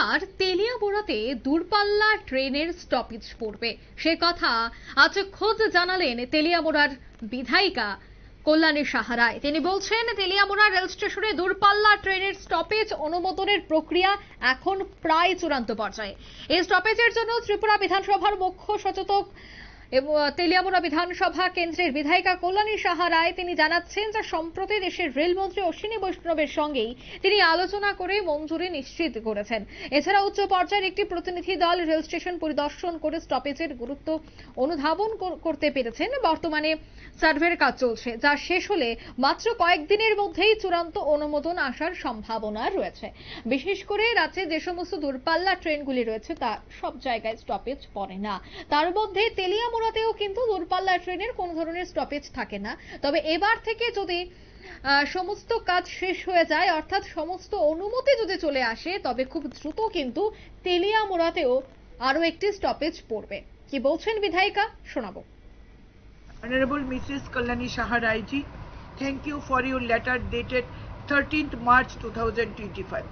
এবার তেলিয়াবোড়াতে দূরপাল্লা ট্রেনের স্টপেজ পড়বে। সে কথা আজ খোঁজ জানালেন তেলিয়াবোড়ার বিধায়িকা কল্যাণী সাহারায়। তিনি বলছেন তেলিয়ামোড়া রেল স্টেশনে দূরপাল্লা ট্রেনের স্টপেজ অনুমোদনের প্রক্রিয়া এখন প্রায় চূড়ান্ত পর্যায়ে। এই স্টপেজের জন্য ত্রিপুরা বিধানসভার মুখ্য সচেতক এবং তেলিয়ামোড়া বিধানসভা কেন্দ্রের বিধায়িকা কল্যাণী সাহা রায় তিনি জানাচ্ছেন যে সম্প্রতি দেশের রেলমন্ত্রী অশ্বিনী বৈষ্ণবের সঙ্গেই তিনি আলোচনা করে মঞ্জুরি নিশ্চিত করেছেন। এছাড়া উচ্চ পর্যায়ের একটি প্রতিনিধি দল রেল স্টেশন পরিদর্শন করে স্টপেজের গুরুত্ব অনুধাবন করতে পেরেছেন। বর্তমানে সার্ভের কাজ চলছে, যা শেষ হলে মাত্র কয়েকদিনের মধ্যেই চূড়ান্ত অনুমোদন আসার সম্ভাবনা রয়েছে। বিশেষ করে রাজ্যে যে সমস্ত দূরপাল্লা ট্রেনগুলি রয়েছে, তা সব জায়গায় স্টপেজ পড়ে না। তার মধ্যে কোনোতেও কিন্তু দূরপাল্লার ট্রেনের কোনো ধরনের স্টপেজ থাকে না। তবে এবার থেকে যদি সমস্ত কাজ শেষ হয়ে যায়, অর্থাৎ সমস্ত অনুমতি যদি চলে আসে, তবে খুব দ্রুত কিন্তু তেলিয়ামোড়াতেও আরও একটি স্টপেজ পড়বে। কি বলছেন বিধায়িকা? শোনাব। Honourable Mrs Kalyani Saha Royji thank you for your letter dated thirteenth March two thousand twenty five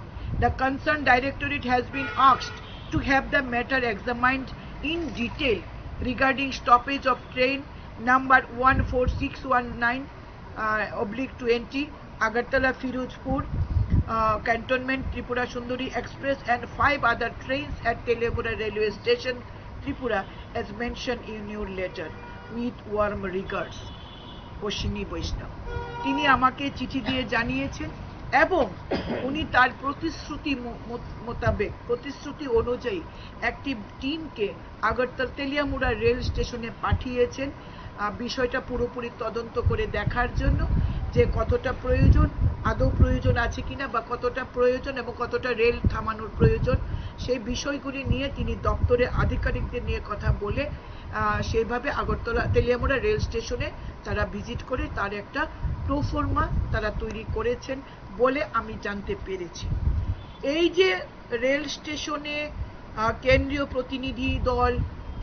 the concern directorate has been আক্সড to have the matter examined in detail regarding stoppage of train number 14619 uh, oblique 20 Agartala Firozpur uh, Cantonment Tripura Sundari Express and five other trains at Telebura railway station Tripura as mentioned in your letter. With warm regards Ashwini Vaishnaw তিনি আমাকে চিঠি দিয়ে জানিয়েছেন এবং উনি তার প্রতিশ্রুতি মোতাবেক, প্রতিশ্রুতি অনুযায়ী একটি টিমকে আগরতলা তেলিয়ামুড়া রেল স্টেশনে পাঠিয়েছেন। বিষয়টা পুরোপুরি তদন্ত করে দেখার জন্য যে কতটা প্রয়োজন, আদৌ প্রয়োজন আছে কিনা বা কতটা প্রয়োজন এবং কতটা রেল থামানোর প্রয়োজন, সেই বিষয়গুলি নিয়ে তিনি দপ্তরে আধিকারিকদের নিয়ে কথা বলে সেইভাবে আগরতলা তেলিয়ামুড়া রেল স্টেশনে তারা ভিজিট করে তার একটা প্রোফর্মা তারা তৈরি করেছেন। বলে আমি জানতে পেরেছি। এই যে রেল স্টেশনে কেন্দ্রীয় প্রতিনিধি দল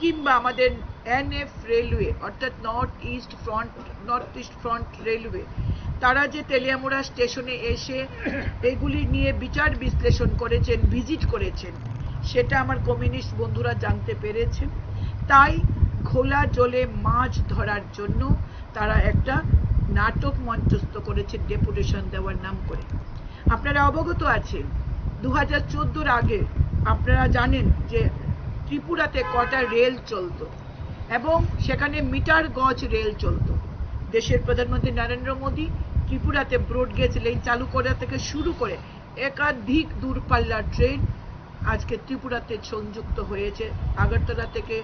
কিংবা আমাদের এনএফ রেলওয়ে, অর্থাৎ north east front, north east front railway, তারা যে তেলিয়ামোড়া স্টেশনে এসে এগুলি নিয়ে বিচার বিশ্লেষণ করেছেন, ভিজিট করেছেন, সেটা আমার কমিউনিস্ট বন্ধুরা জানতে পেরেছেন। তাই খোলা জলে মাছ ধরার জন্য তারা একটা নাটক মঞ্চস্থ করেছে ডেপুটেশন দেওয়ার নাম করে। আপনারা অবগত আছেন দু হাজার আগে আপনারা জানেন যে ত্রিপুরাতে কটা রেল চলতো এবং সেখানে মিটার গজ রেল চলতো। দেশের প্রধানমন্ত্রী নরেন্দ্র মোদী ত্রিপুরাতে ব্রডগেজ লেন চালু করা থেকে শুরু করে একাধিক দূরপাল্লার ট্রেন আজকে ত্রিপুরাতে সংযুক্ত হয়েছে। আগরতলা থেকে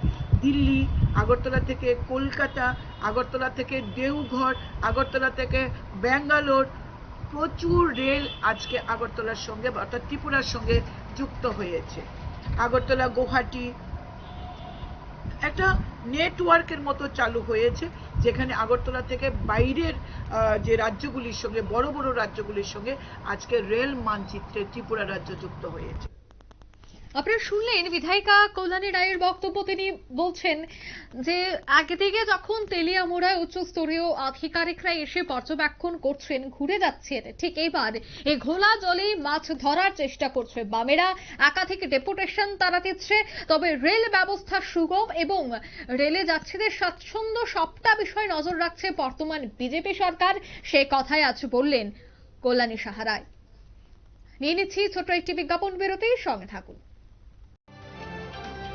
দিল্লি, আগরতলা থেকে কলকাতা, আগরতলা থেকে দেওঘর, আগরতলা থেকে ব্যাঙ্গালোর। প্রচুর রেল আজকে আগরতলার সঙ্গে অর্থাৎ ত্রিপুরার সঙ্গে যুক্ত হয়েছে। আগরতলা, গুয়াহাটি একটা নেটওয়ার্কের মতো চালু হয়েছে, যেখানে আগরতলা থেকে বাইরের যে রাজ্যগুলির সঙ্গে, বড় বড় রাজ্যগুলির সঙ্গে আজকে রেল মানচিত্রে ত্রিপুরা রাজ্য যুক্ত হয়েছে। আপনারা শুনলেন বিধায়িকা কল্যাণী রায়ের বক্তব্য। তিনি বলছেন যে, আগে থেকে যখন তেলিয়ামোড়ায় উচ্চস্তরীয় আধিকারিকরা এসে পর্যবেক্ষণ করছেন, ঘুরে যাচ্ছেন, ঠিক এবার এই ঘোলা জলে মাছ ধরার চেষ্টা করছে। বামেরা একাধিক ডেপুটেশন তারা দিচ্ছে, তবে রেল ব্যবস্থা সুগম এবং রেলে যাত্রীদের স্বাচ্ছন্দ্য সবটা বিষয়ে নজর রাখছে বর্তমান বিজেপি সরকার, সে কথাই আজ বললেন কল্যাণী সাহারায় নিয়ে নিচ্ছি ছোট্ট একটি বিজ্ঞাপন বিরতি, সঙ্গে থাকুন।